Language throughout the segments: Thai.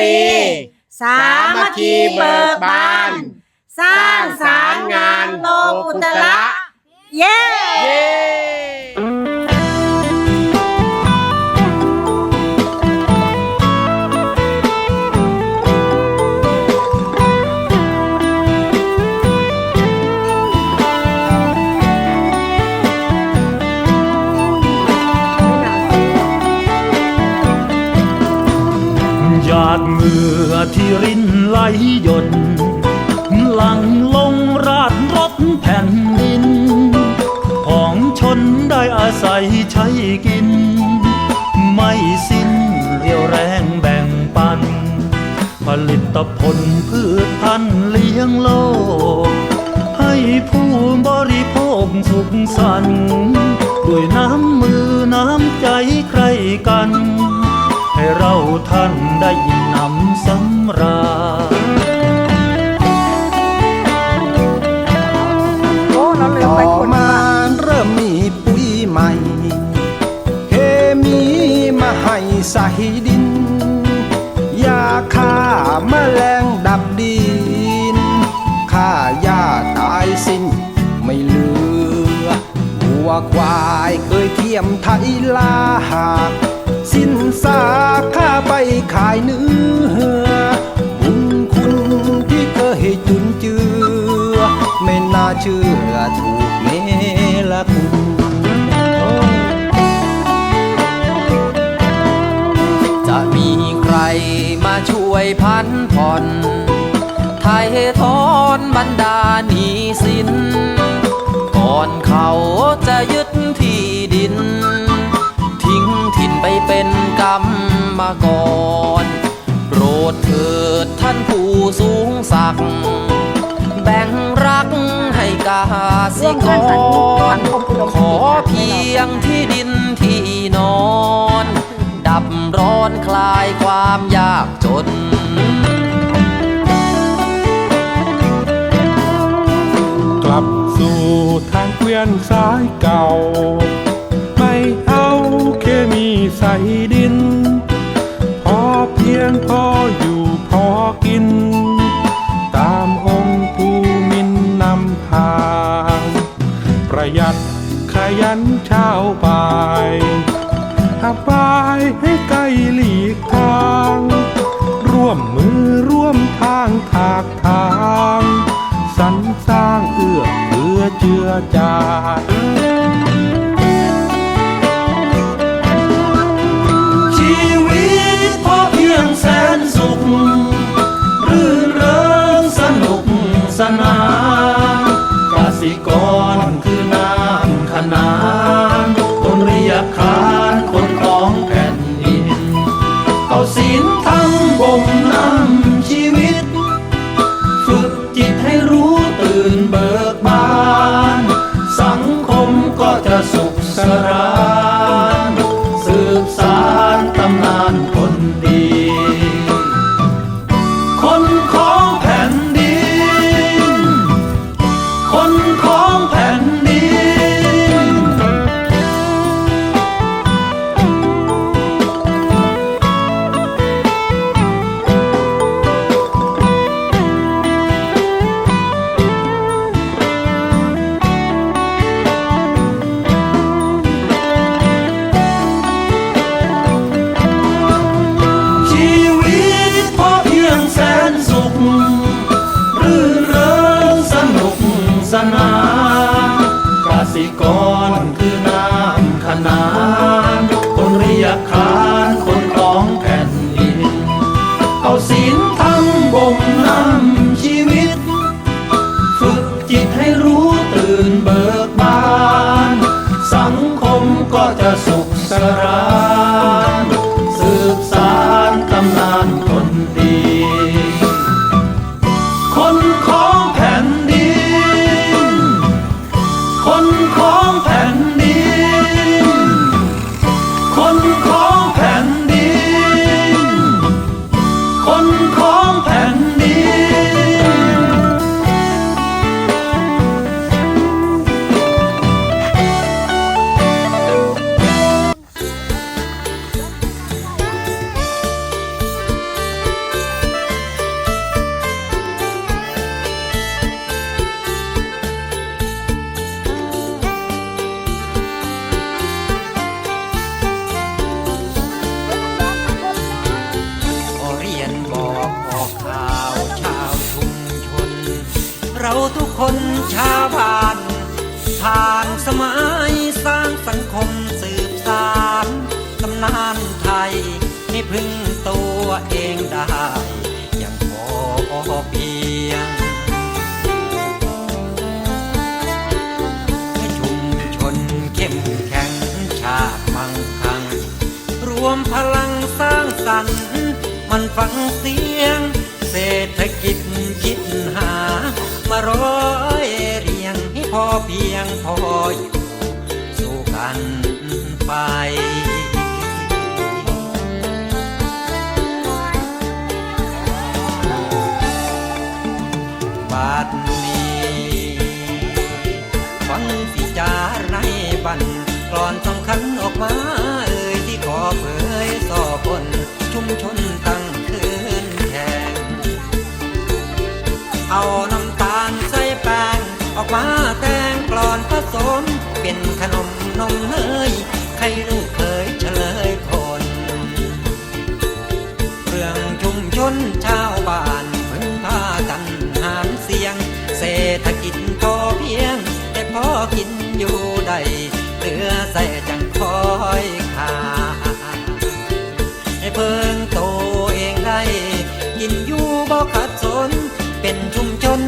ลี สามัคคีเบิกบาน สร้างสารงานโลกุตระเย้ หยาดเหงื่อที่รินไหลหยด หลังลงราดรถแผ่นดิน ของชนได้อาศัยใช้กิน ไม่สิ้นเรียวแรงแบ่งปัน ผลิตผลพืชพันธุ์เลี้ยงโลก ให้ผู้บริโภคสุขสันต์ ท่านได้อิ่มหนำสำราญโอ้เราลืมต่อไปคนมาเริ่มมีปุ๋ยใหม่ เคมีมาให้ใส่ดิน ยาฆ่าแมลงดับดินฆ่าหญ้าตายสิ้นไม่เหลือวัวควายเคยเทียมไทยลาหาก สาข้าไปขายเนื้อบุญคุณที่เคยจุนเจือ ไม่น่าเชื่อถูกเนละคุณจะมีใครมาช่วยพันผ่อนไทยทอนบรรดาหนี้สิน ก่อนเขาจะยึด มมาก่อน โปรดเถิดท่านผู้สูงศักดิ์แบ่งรักให้กาสิกรขอเพียงที่ดินที่นอน ดับร้อนคลายความยากจนกลับสู่ทางเกวียนสายเก่า ไม่เอาเคมีใส่ดินพอเพีย งพออยู่พอกิน ศีลธรรมบ่งนำชีวิต ของแผ่นดิน เราทุกคนชาวบ้านผ่านสมัยสร้างสังคมสืบสานตำนานไทยให้พึ่งตัวเองได้อย่างพอเพียงให้ชุมชนเข้มแข็งชาติมั่งคั่งรวมพลังสร้างสรรค์มันฟังเสียงเศรษฐกิจาดนี้ฟังสิจาในบันกรอนสำคัญออกมาเอ่ยที่ขอเผยส่อคนชุมชนตั้งคืนแข่งเอาน้ำตาลใส่แป้งออกมาแต่งกลอนผสมเป็นขนมนมเนยใครลูกเคย พัดสนเป็นชุมชน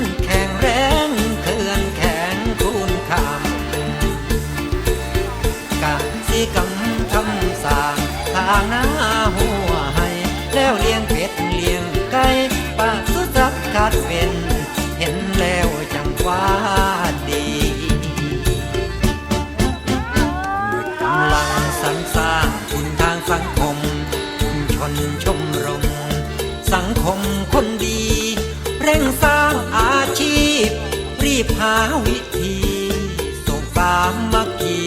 ร่งสร้างอาชีพ รีบหาวิธีส่งสามัคคี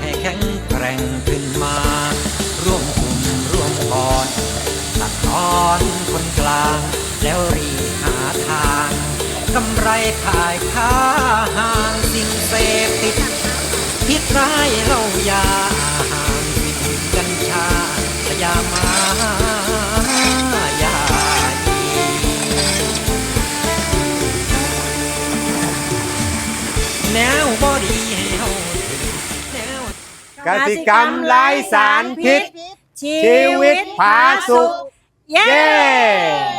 ให้แข็งแกร่งขึ้นมา ร่วมกลุ่มร่วมกอนตัดตอนคนกลาง แล้วรีบหาทางกำไรขายค้าห่างสิ่งเสพติดพิษร้ายเล่ายาห่างวิตกัญชาสยามา แนวบอดีให้เฮาถึงแนว กสิกรรมไร้สารพิษ ชีวิตผาสุก เย้